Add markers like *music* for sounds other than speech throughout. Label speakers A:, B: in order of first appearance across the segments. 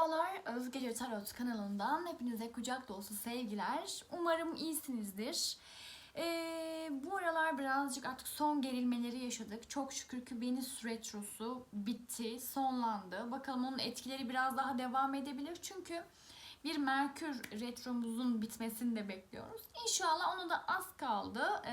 A: Merhabalar, Özgece Tarot kanalından hepinize kucak dolusu sevgiler. Umarım iyisinizdir. Ee, bu aralar birazcık artık son gerilmeleri yaşadık. Çok şükür ki Venüs Retrosu bitti, sonlandı. Bakalım onun etkileri biraz daha devam edebilir. Çünkü bir Merkür Retromuzun bitmesini de bekliyoruz. İnşallah onu da az kaldı. Ee,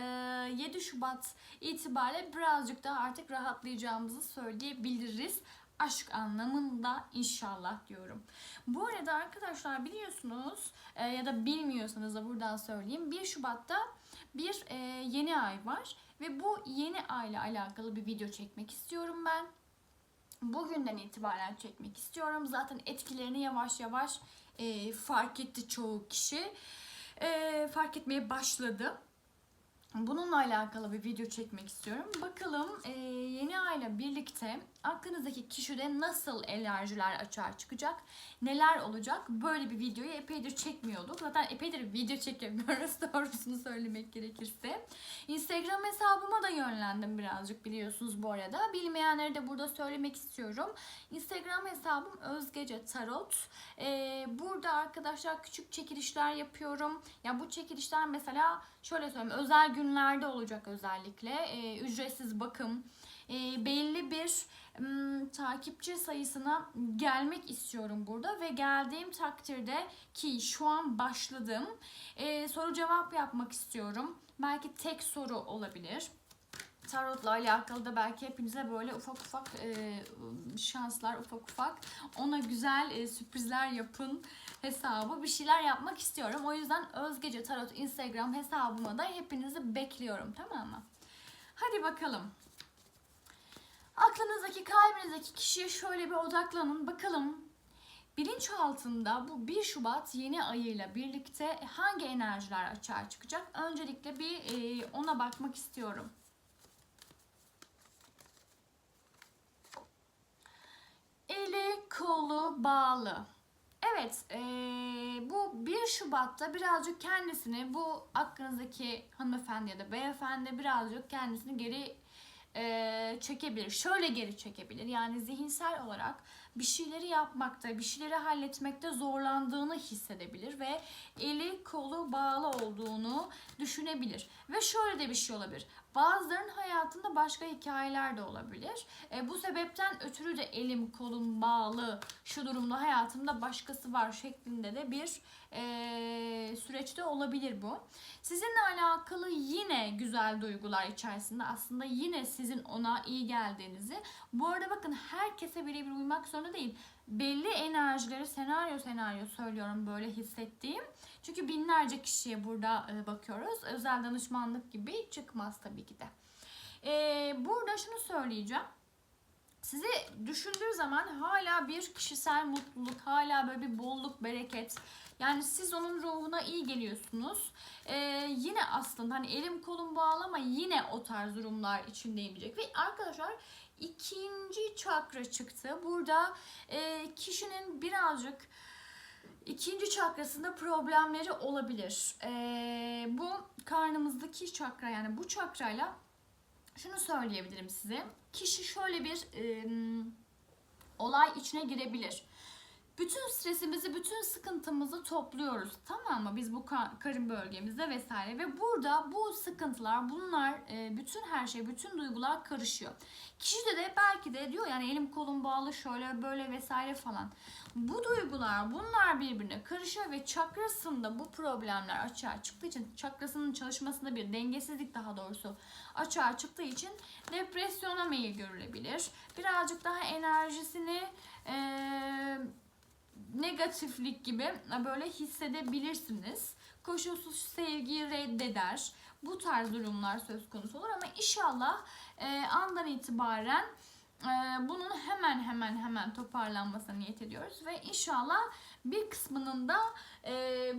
A: 7 Şubat itibariyle birazcık daha artık rahatlayacağımızı söyleyebiliriz aşk anlamında inşallah diyorum. Bu arada arkadaşlar biliyorsunuz e, ya da bilmiyorsanız da buradan söyleyeyim. 1 Şubat'ta bir e, yeni ay var ve bu yeni ayla alakalı bir video çekmek istiyorum ben. Bugünden itibaren çekmek istiyorum. Zaten etkilerini yavaş yavaş e, fark etti çoğu kişi. E, fark etmeye başladı. Bununla alakalı bir video çekmek istiyorum. Bakalım e, yeni ayla birlikte aklınızdaki kişide nasıl enerjiler açığa çıkacak, neler olacak? Böyle bir videoyu epeydir çekmiyorduk. Zaten epeydir video çekemiyoruz *laughs* doğrusunu söylemek gerekirse. Instagram hesabıma da yönlendim birazcık biliyorsunuz bu arada. Bilmeyenleri de burada söylemek istiyorum. Instagram hesabım Özgece Tarot. E, burada arkadaşlar küçük çekilişler yapıyorum. Ya bu çekilişler mesela şöyle söyleyeyim özel günlerde olacak özellikle. E, ücretsiz bakım, e, belli bir m, takipçi sayısına gelmek istiyorum burada ve geldiğim takdirde ki şu an başladım e, soru cevap yapmak istiyorum. Belki tek soru olabilir. Tarotla alakalı da belki hepinize böyle ufak ufak e, şanslar ufak ufak ona güzel e, sürprizler yapın hesabı bir şeyler yapmak istiyorum. O yüzden Özgece Tarot Instagram hesabıma da hepinizi bekliyorum tamam mı? Hadi bakalım. Aklınızdaki kalbinizdeki kişiye şöyle bir odaklanın bakalım bilinçaltında bu 1 Şubat yeni ayıyla birlikte hangi enerjiler açığa çıkacak? Öncelikle bir e, ona bakmak istiyorum. Eli kolu bağlı. Evet, e, bu 1 Şubat'ta birazcık kendisini, bu aklınızdaki hanımefendi ya da beyefendi birazcık kendisini geri e, çekebilir. Şöyle geri çekebilir. Yani zihinsel olarak bir şeyleri yapmakta, bir şeyleri halletmekte zorlandığını hissedebilir ve eli kolu bağlı olduğunu düşünebilir. Ve şöyle de bir şey olabilir. Bazılarının hayatında başka hikayeler de olabilir. E, bu sebepten ötürü de elim kolum bağlı, şu durumda hayatımda başkası var şeklinde de bir e, süreçte olabilir bu. Sizinle alakalı yine güzel duygular içerisinde aslında yine sizin ona iyi geldiğinizi. Bu arada bakın herkese birebir uymak zorunda değil. Belli enerjileri senaryo senaryo söylüyorum böyle hissettiğim. Çünkü binlerce kişiye burada bakıyoruz. Özel danışmanlık gibi çıkmaz tabii ki de. E, burada şunu söyleyeceğim. Sizi düşündüğü zaman hala bir kişisel mutluluk, hala böyle bir bolluk, bereket. Yani siz onun ruhuna iyi geliyorsunuz. Ee, yine aslında hani elim kolum bağlama yine o tarz durumlar içindeyim diyecek. Ve arkadaşlar ikinci çakra çıktı. Burada e, kişinin birazcık ikinci çakrasında problemleri olabilir. Ee, bu karnımızdaki çakra yani bu çakrayla şunu söyleyebilirim size. Kişi şöyle bir e, olay içine girebilir. Bütün stresimizi, bütün sıkıntımızı topluyoruz. Tamam mı? Biz bu karın bölgemizde vesaire. Ve burada bu sıkıntılar, bunlar, e, bütün her şey, bütün duygular karışıyor. Kişi de de belki de diyor yani elim kolum bağlı şöyle böyle vesaire falan. Bu duygular, bunlar birbirine karışıyor ve çakrasında bu problemler açığa çıktığı için, çakrasının çalışmasında bir dengesizlik daha doğrusu açığa çıktığı için depresyona meyil görülebilir. Birazcık daha enerjisini eee negatiflik gibi böyle hissedebilirsiniz. Koşulsuz sevgiyi reddeder. Bu tarz durumlar söz konusu olur ama inşallah e, andan itibaren e, bunun hemen hemen hemen toparlanmasına niyet ediyoruz ve inşallah bir kısmının da e,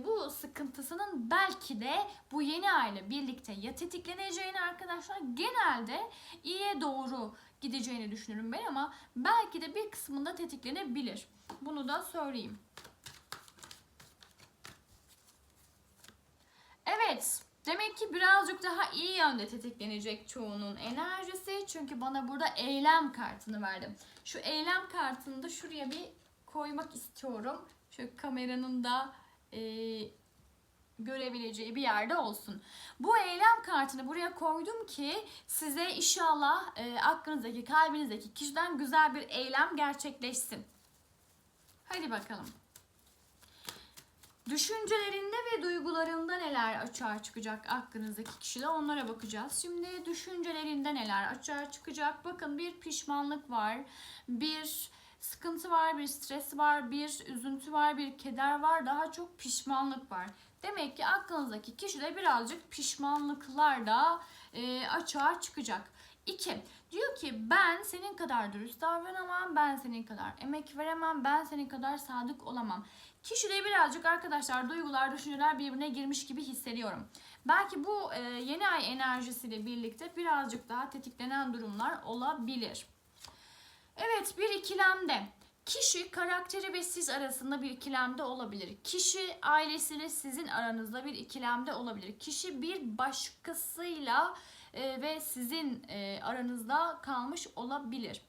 A: bu sıkıntısının belki de bu yeni aile birlikte ya tetikleneceğini arkadaşlar genelde iyiye doğru gideceğini düşünürüm ben ama belki de bir kısmında tetiklenebilir. Bunu da söyleyeyim. Evet. Demek ki birazcık daha iyi yönde tetiklenecek çoğunun enerjisi. Çünkü bana burada eylem kartını verdim. Şu eylem kartını da şuraya bir koymak istiyorum. Şöyle kameranın da e, görebileceği bir yerde olsun. Bu eylem kartını buraya koydum ki size inşallah e, aklınızdaki, kalbinizdeki kişiden güzel bir eylem gerçekleşsin. Hadi bakalım. Düşüncelerinde ve duygularında neler açığa çıkacak aklınızdaki kişide onlara bakacağız. Şimdi düşüncelerinde neler açığa çıkacak? Bakın bir pişmanlık var, bir sıkıntı var, bir stres var, bir üzüntü var, bir keder var, daha çok pişmanlık var. Demek ki aklınızdaki kişide birazcık pişmanlıklar da e, açığa çıkacak. 2. Diyor ki ben senin kadar dürüst davranamam, ben senin kadar emek veremem, ben senin kadar sadık olamam. Kişide birazcık arkadaşlar duygular, düşünceler birbirine girmiş gibi hissediyorum. Belki bu e, yeni ay enerjisiyle birlikte birazcık daha tetiklenen durumlar olabilir. Evet bir ikilemde. Kişi karakteri ve siz arasında bir ikilemde olabilir. Kişi ailesiyle sizin aranızda bir ikilemde olabilir. Kişi bir başkasıyla e, ve sizin e, aranızda kalmış olabilir.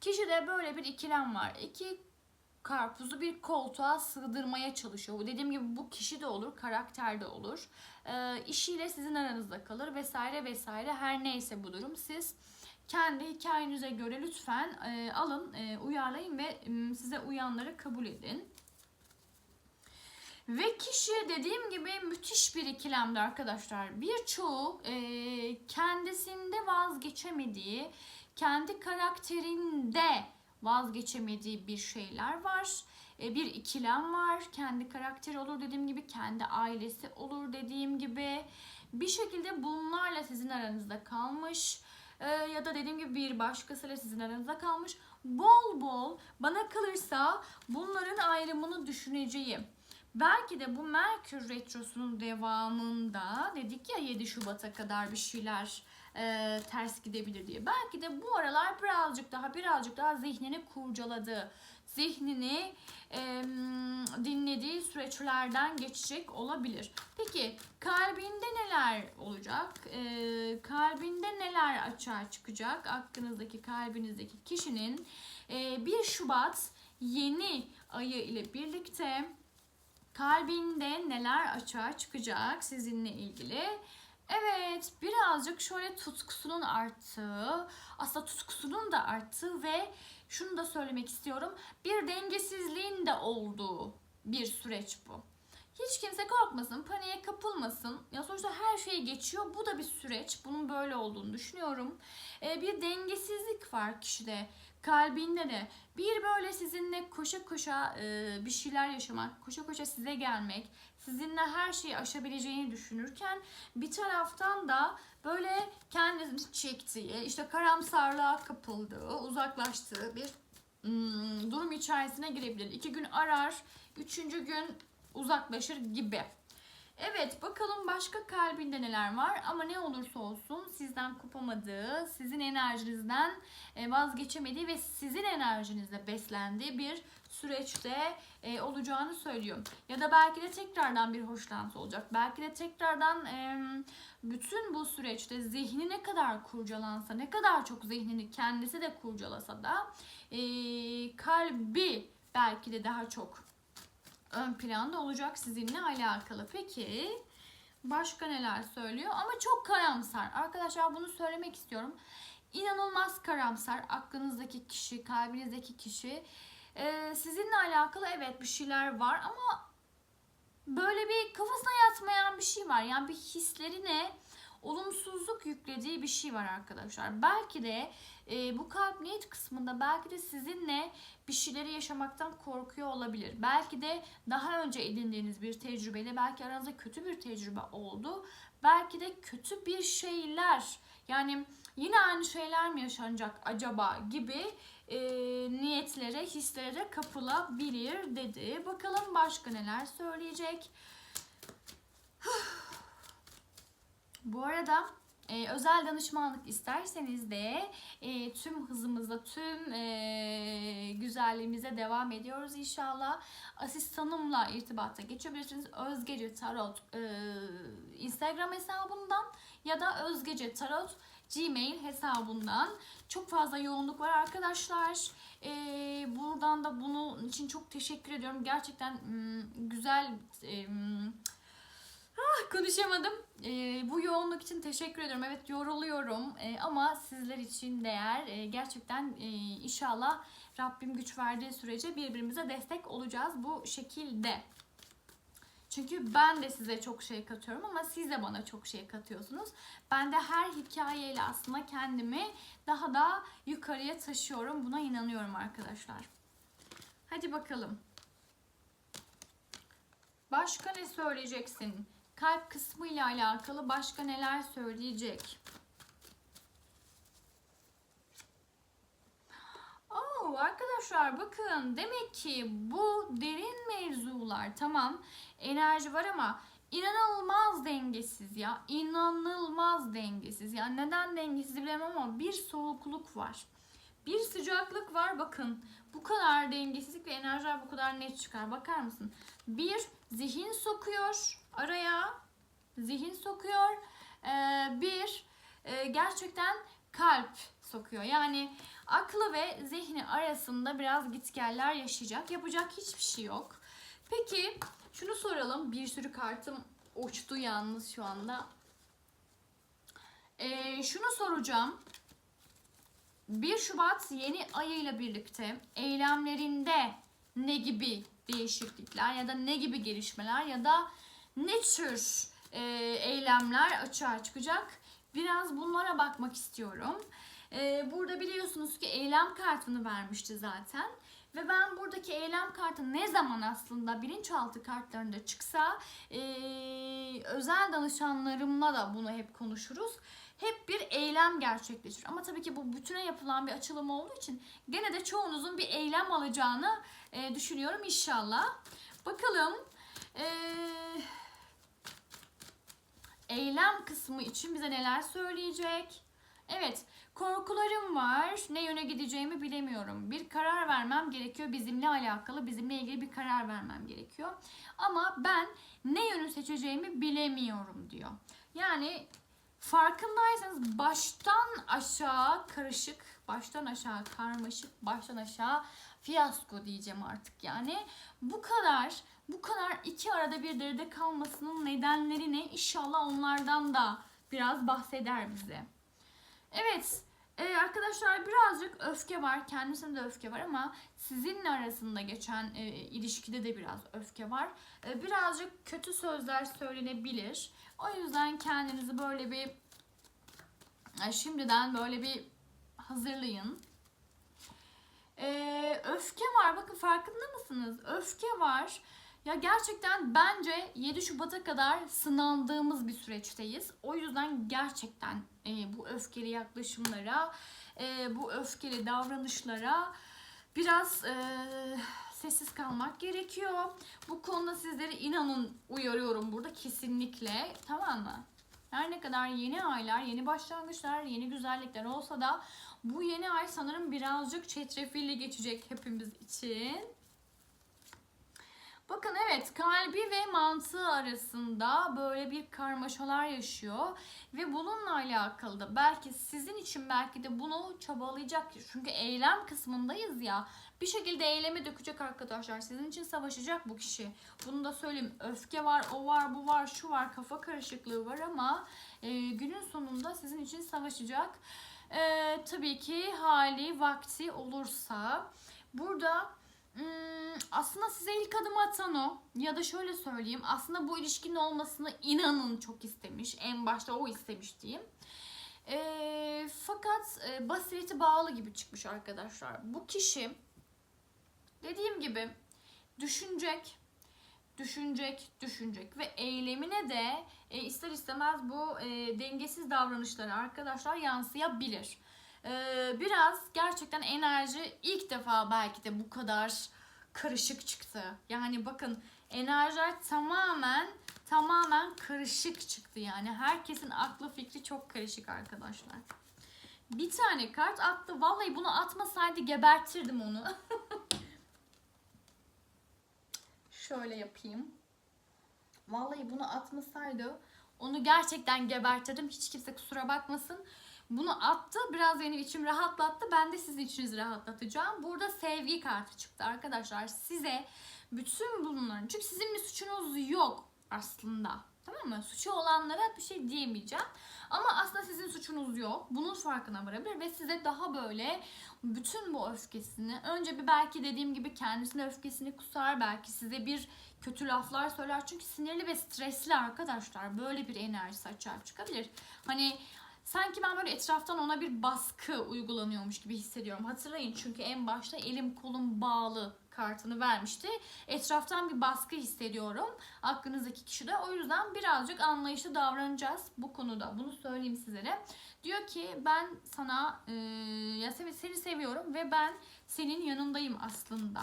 A: Kişide böyle bir ikilem var. İki karpuzu bir koltuğa sığdırmaya çalışıyor. Dediğim gibi bu kişi de olur, karakter de olur. E, işiyle sizin aranızda kalır vesaire vesaire her neyse bu durum siz kendi hikayenize göre lütfen e, alın, e, uyarlayın ve m, size uyanları kabul edin. Ve kişi dediğim gibi müthiş bir ikilemde arkadaşlar. Birçoğu e, kendisinde vazgeçemediği, kendi karakterinde vazgeçemediği bir şeyler var. E, bir ikilem var. Kendi karakteri olur dediğim gibi, kendi ailesi olur dediğim gibi. Bir şekilde bunlarla sizin aranızda kalmış. E, ya da dediğim gibi bir başkasıyla sizin aranızda kalmış. Bol bol bana kalırsa bunların ayrımını düşüneceğim. Belki de bu Merkür Retrosu'nun devamında dedik ya 7 Şubat'a kadar bir şeyler e, ters gidebilir diye. Belki de bu aralar birazcık daha birazcık daha zihnini kurcaladı. Zihnini e, dinlediği süreçlerden geçecek olabilir. Peki kalbinde neler olacak? E, kalbinde neler açığa çıkacak? Aklınızdaki kalbinizdeki kişinin e, 1 Şubat yeni ayı ile birlikte kalbinde neler açığa çıkacak sizinle ilgili. Evet birazcık şöyle tutkusunun arttığı aslında tutkusunun da arttığı ve şunu da söylemek istiyorum bir dengesizliğin de olduğu bir süreç bu. Hiç kimse korkmasın, paniğe kapılmasın. Ya sonuçta her şey geçiyor. Bu da bir süreç. Bunun böyle olduğunu düşünüyorum. Ee, bir dengesizlik var kişide kalbinde de bir böyle sizinle koşa koşa e, bir şeyler yaşamak, koşa koşa size gelmek, sizinle her şeyi aşabileceğini düşünürken bir taraftan da böyle kendini çektiği, işte karamsarlığa kapıldığı, uzaklaştığı bir hmm, durum içerisine girebilir. İki gün arar, üçüncü gün uzaklaşır gibi. Evet bakalım başka kalbinde neler var ama ne olursa olsun sizden kopamadığı, sizin enerjinizden e, vazgeçemediği ve sizin enerjinizle beslendiği bir süreçte e, olacağını söylüyor. Ya da belki de tekrardan bir hoşlantı olacak. Belki de tekrardan e, bütün bu süreçte zihni ne kadar kurcalansa, ne kadar çok zihnini kendisi de kurcalasa da kalbi belki de daha çok ön planda olacak sizinle alakalı. Peki başka neler söylüyor? Ama çok karamsar. Arkadaşlar bunu söylemek istiyorum. İnanılmaz karamsar. Aklınızdaki kişi, kalbinizdeki kişi. Ee, sizinle alakalı evet bir şeyler var ama böyle bir kafasına yatmayan bir şey var. Yani bir hislerine olumsuzluk yüklediği bir şey var arkadaşlar. Belki de e, bu kalp niyet kısmında belki de sizinle bir şeyleri yaşamaktan korkuyor olabilir. Belki de daha önce edindiğiniz bir tecrübeyle belki aranızda kötü bir tecrübe oldu. Belki de kötü bir şeyler yani yine aynı şeyler mi yaşanacak acaba gibi e, niyetlere, hislere kapılabilir dedi. Bakalım başka neler söyleyecek. Bu arada e, özel danışmanlık isterseniz de e, tüm hızımızla, tüm e, güzelliğimize devam ediyoruz inşallah. Asistanımla irtibata geçebilirsiniz. Özgece Tarot e, Instagram hesabından ya da Özgece Tarot Gmail hesabından çok fazla yoğunluk var arkadaşlar. E, buradan da bunun için çok teşekkür ediyorum. Gerçekten mm, güzel e, mm, ah, konuşamadım. E, bu yoğunluk için teşekkür ediyorum. Evet yoruluyorum E, ama sizler için değer. E, gerçekten e, inşallah Rabbim güç verdiği sürece birbirimize destek olacağız bu şekilde. Çünkü ben de size çok şey katıyorum ama siz de bana çok şey katıyorsunuz. Ben de her hikayeyle aslında kendimi daha da yukarıya taşıyorum. Buna inanıyorum arkadaşlar. Hadi bakalım. Başka ne söyleyeceksin? Kalp kısmı ile alakalı başka neler söyleyecek? Oo, arkadaşlar bakın demek ki bu derin mevzular tamam enerji var ama inanılmaz dengesiz ya inanılmaz dengesiz. Ya neden dengesiz bilemem ama bir soğukluk var. Bir sıcaklık var bakın bu kadar dengesizlik ve enerjiler bu kadar net çıkar. Bakar mısın? Bir zihin sokuyor araya zihin sokuyor Ee, bir e, gerçekten kalp sokuyor yani aklı ve zihni arasında biraz gitgeller yaşayacak. Yapacak hiçbir şey yok. Peki şunu soralım. Bir sürü kartım uçtu yalnız şu anda. Ee, şunu soracağım. 1 Şubat yeni ayıyla birlikte eylemlerinde ne gibi değişiklikler ya da ne gibi gelişmeler ya da ne tür e, eylemler açığa çıkacak? Biraz bunlara bakmak istiyorum. Ee, burada biliyorsunuz ki eylem kartını vermişti zaten. Ve ben buradaki eylem kartı ne zaman aslında bilinçaltı kartlarında çıksa ee, özel danışanlarımla da bunu hep konuşuruz. Hep bir eylem gerçekleşir. Ama tabii ki bu bütüne yapılan bir açılım olduğu için gene de çoğunuzun bir eylem alacağını e, düşünüyorum inşallah. Bakalım. Eee eylem kısmı için bize neler söyleyecek? Evet, korkularım var. Ne yöne gideceğimi bilemiyorum. Bir karar vermem gerekiyor. Bizimle alakalı, bizimle ilgili bir karar vermem gerekiyor. Ama ben ne yönü seçeceğimi bilemiyorum diyor. Yani farkındaysanız baştan aşağı karışık, baştan aşağı karmaşık, baştan aşağı fiyasko diyeceğim artık yani. Bu kadar bu kadar iki arada bir deride kalmasının nedenleri ne? İnşallah onlardan da biraz bahseder bize. Evet e, arkadaşlar birazcık öfke var. Kendisinde de öfke var ama sizinle arasında geçen e, ilişkide de biraz öfke var. E, birazcık kötü sözler söylenebilir. O yüzden kendinizi böyle bir e, şimdiden böyle bir hazırlayın. E, öfke var. Bakın farkında mısınız? Öfke var. Ya gerçekten bence 7 Şubat'a kadar sınandığımız bir süreçteyiz. O yüzden gerçekten e, bu öfkeli yaklaşımlara, e, bu öfkeli davranışlara biraz e, sessiz kalmak gerekiyor. Bu konuda sizleri inanın uyarıyorum burada kesinlikle. Tamam mı? Her ne kadar yeni aylar, yeni başlangıçlar, yeni güzellikler olsa da bu yeni ay sanırım birazcık çetrefilli geçecek hepimiz için. Bakın evet kalbi ve mantığı arasında böyle bir karmaşalar yaşıyor ve bununla alakalı da belki sizin için belki de bunu çabalayacak. Çünkü eylem kısmındayız ya bir şekilde eyleme dökecek arkadaşlar. Sizin için savaşacak bu kişi. Bunu da söyleyeyim öfke var o var bu var şu var kafa karışıklığı var ama e, günün sonunda sizin için savaşacak. E, tabii ki hali vakti olursa. Burada aslında size ilk adım atan o. Ya da şöyle söyleyeyim. Aslında bu ilişkinin olmasını inanın çok istemiş. En başta o istemiş diyeyim. E, fakat e, basireti bağlı gibi çıkmış arkadaşlar. Bu kişi dediğim gibi düşünecek, düşünecek, düşünecek ve eylemine de e, ister istemez bu e, dengesiz davranışları arkadaşlar yansıyabilir. Ee, biraz gerçekten enerji ilk defa belki de bu kadar karışık çıktı. Yani bakın enerjiler tamamen tamamen karışık çıktı yani. Herkesin aklı fikri çok karışık arkadaşlar. Bir tane kart attı. Vallahi bunu atmasaydı gebertirdim onu. *laughs* Şöyle yapayım. Vallahi bunu atmasaydı onu gerçekten gebertirdim. Hiç kimse kusura bakmasın. Bunu attı. Biraz benim içim rahatlattı. Ben de sizin içinizi rahatlatacağım. Burada sevgi kartı çıktı arkadaşlar. Size bütün bunların çünkü sizin bir suçunuz yok aslında. Tamam mı? Suçu olanlara bir şey diyemeyeceğim. Ama aslında sizin suçunuz yok. Bunun farkına varabilir ve size daha böyle bütün bu öfkesini önce bir belki dediğim gibi kendisine öfkesini kusar. Belki size bir kötü laflar söyler. Çünkü sinirli ve stresli arkadaşlar. Böyle bir enerjisi açığa çıkabilir. Hani sanki ben böyle etraftan ona bir baskı uygulanıyormuş gibi hissediyorum. Hatırlayın çünkü en başta elim kolum bağlı kartını vermişti. Etraftan bir baskı hissediyorum. Aklınızdaki kişi de o yüzden birazcık anlayışlı davranacağız bu konuda. Bunu söyleyeyim sizlere. Diyor ki ben sana e, ya seni, seni seviyorum ve ben senin yanındayım aslında.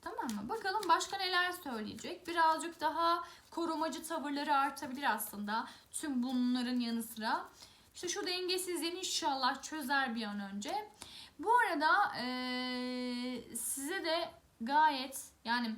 A: Tamam mı? Bakalım başka neler söyleyecek. Birazcık daha korumacı tavırları artabilir aslında. Tüm bunların yanı sıra. İşte şu dengesizliğini inşallah çözer bir an önce. Bu arada eee, size de gayet yani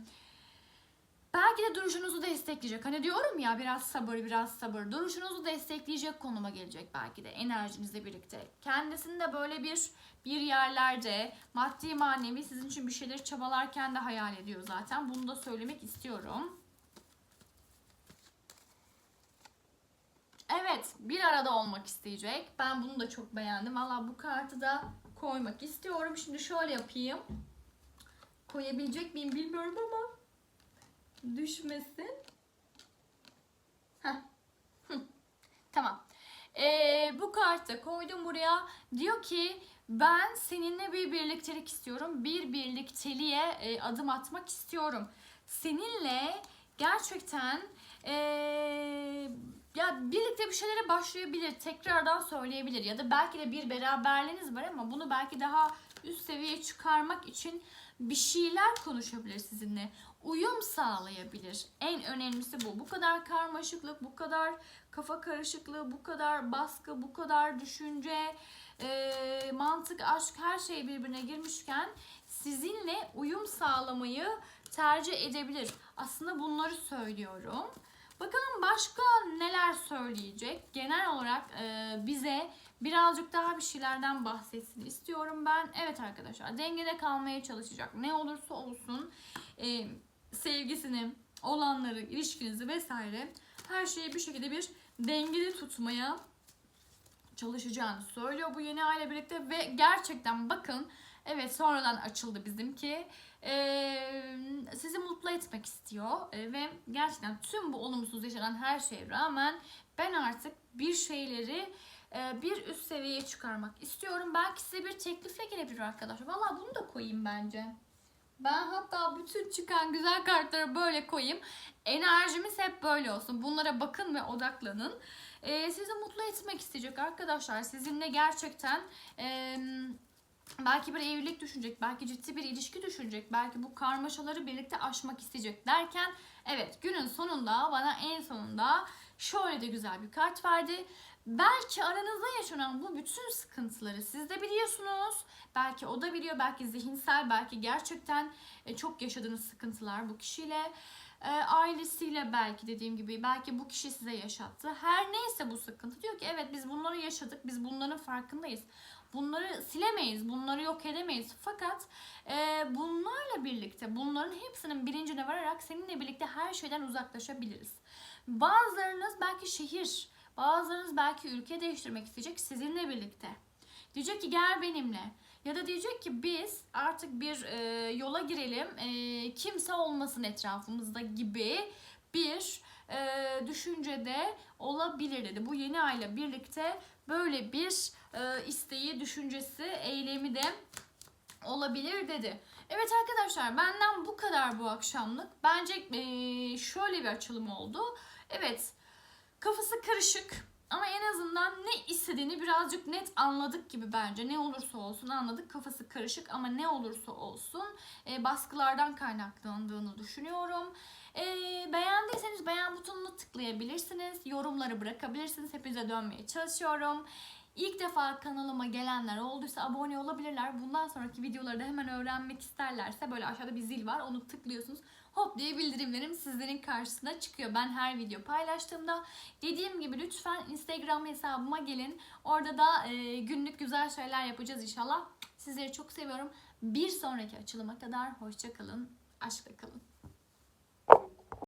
A: belki de duruşunuzu destekleyecek. Hani diyorum ya biraz sabır biraz sabır. Duruşunuzu destekleyecek konuma gelecek belki de enerjinizle birlikte. Kendisini de böyle bir bir yerlerde maddi manevi sizin için bir şeyleri çabalarken de hayal ediyor zaten. Bunu da söylemek istiyorum. Evet, bir arada olmak isteyecek. Ben bunu da çok beğendim. Valla bu kartı da koymak istiyorum. Şimdi şöyle yapayım. Koyabilecek miyim bilmiyorum ama düşmesin. Tamam. Ee, bu kartı koydum buraya. Diyor ki ben seninle bir birliktelik istiyorum. Bir birlikteliğe e, adım atmak istiyorum. Seninle gerçekten e, ya birlikte bir şeylere başlayabilir, tekrardan söyleyebilir ya da belki de bir beraberliğiniz var ama bunu belki daha üst seviyeye çıkarmak için bir şeyler konuşabilir sizinle. Uyum sağlayabilir. En önemlisi bu. Bu kadar karmaşıklık, bu kadar kafa karışıklığı, bu kadar baskı, bu kadar düşünce, e, mantık, aşk her şey birbirine girmişken sizinle uyum sağlamayı tercih edebilir. Aslında bunları söylüyorum. Bakalım başka neler söyleyecek. Genel olarak e, bize birazcık daha bir şeylerden bahsetsin istiyorum ben. Evet arkadaşlar dengede kalmaya çalışacak. Ne olursa olsun e, sevgisini, olanları, ilişkinizi vesaire her şeyi bir şekilde bir dengede tutmaya çalışacağını söylüyor bu yeni aile birlikte ve gerçekten bakın evet sonradan açıldı bizimki sizi mutlu etmek istiyor Ee, ve gerçekten tüm bu olumsuz yaşanan her şeye rağmen ben artık bir şeyleri e, bir üst seviyeye çıkarmak istiyorum. Belki size bir teklifle gelebilir arkadaşlar. Valla bunu da koyayım bence. Ben hatta bütün çıkan güzel kartları böyle koyayım. Enerjimiz hep böyle olsun. Bunlara bakın ve odaklanın. Ee, sizi mutlu etmek isteyecek arkadaşlar. Sizinle gerçekten e, belki bir evlilik düşünecek, belki ciddi bir ilişki düşünecek, belki bu karmaşaları birlikte aşmak isteyecek derken evet günün sonunda bana en sonunda şöyle de güzel bir kart verdi. Belki aranızda yaşanan bu bütün sıkıntıları siz de biliyorsunuz. Belki o da biliyor, belki zihinsel, belki gerçekten e, çok yaşadığınız sıkıntılar bu kişiyle. E, ailesiyle belki dediğim gibi belki bu kişi size yaşattı. Her neyse bu sıkıntı diyor ki evet biz bunları yaşadık, biz bunların farkındayız. Bunları silemeyiz, bunları yok edemeyiz. Fakat e, bunlarla birlikte, bunların hepsinin bilincine vararak seninle birlikte her şeyden uzaklaşabiliriz. Bazılarınız belki şehir, bazılarınız belki ülke değiştirmek isteyecek sizinle birlikte. Diyecek ki gel benimle. Ya da diyecek ki biz artık bir e, yola girelim, e, kimse olmasın etrafımızda gibi bir e, düşüncede olabilir dedi. Bu yeni ayla birlikte böyle bir e, isteği, düşüncesi, eylemi de olabilir dedi. Evet arkadaşlar benden bu kadar bu akşamlık. Bence e, şöyle bir açılım oldu. Evet kafası karışık ama en azından ne istediğini birazcık net anladık gibi bence. Ne olursa olsun anladık. Kafası karışık ama ne olursa olsun e, baskılardan kaynaklandığını düşünüyorum. E, beğendiyseniz beğen butonunu tıklayabilirsiniz. Yorumları bırakabilirsiniz. Hepinize dönmeye çalışıyorum. İlk defa kanalıma gelenler olduysa abone olabilirler. Bundan sonraki videoları da hemen öğrenmek isterlerse böyle aşağıda bir zil var. Onu tıklıyorsunuz. Hop diye bildirimlerim sizlerin karşısına çıkıyor. Ben her video paylaştığımda dediğim gibi lütfen Instagram hesabıma gelin. Orada da e, günlük güzel şeyler yapacağız inşallah. Sizleri çok seviyorum. Bir sonraki açılıma kadar hoşça kalın. Aşkla kalın.